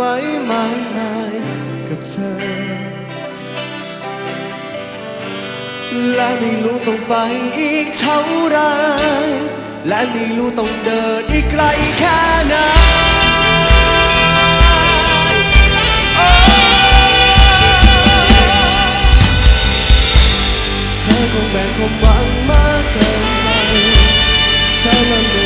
ไว้มากมายกับเธอ และไม่รู้ต้องไปอีกเท่าไร และไม่รู้ต้องเดินอีกไกลแค่ไหนเธอคงแบ่งความหวังมากเกินไปเธอมัน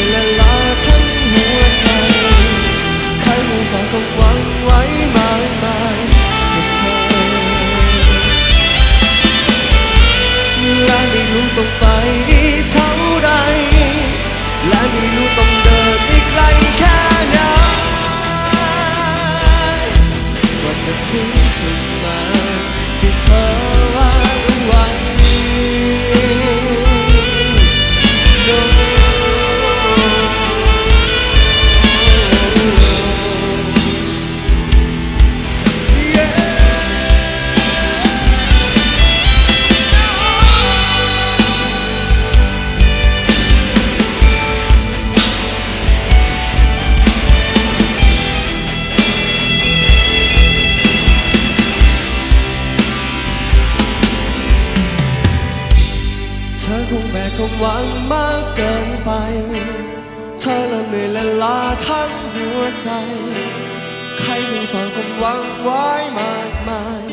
ที่ คงแบกความหวังมากเกินไป เธอละเหนื่อยและล้าทั้งหัวใจ ใครคงฝากความหวังไว้มากมาย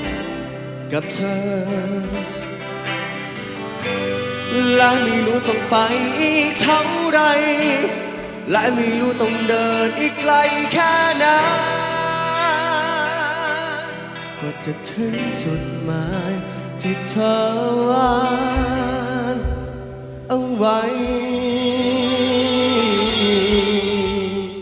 กับเธอ และไม่รู้ต้องไปอีกเท่าไร และไม่รู้ต้องเดินอีกไกลแค่ไหนกว่าจะถึงจุดหมายที่เธอว่า ভাই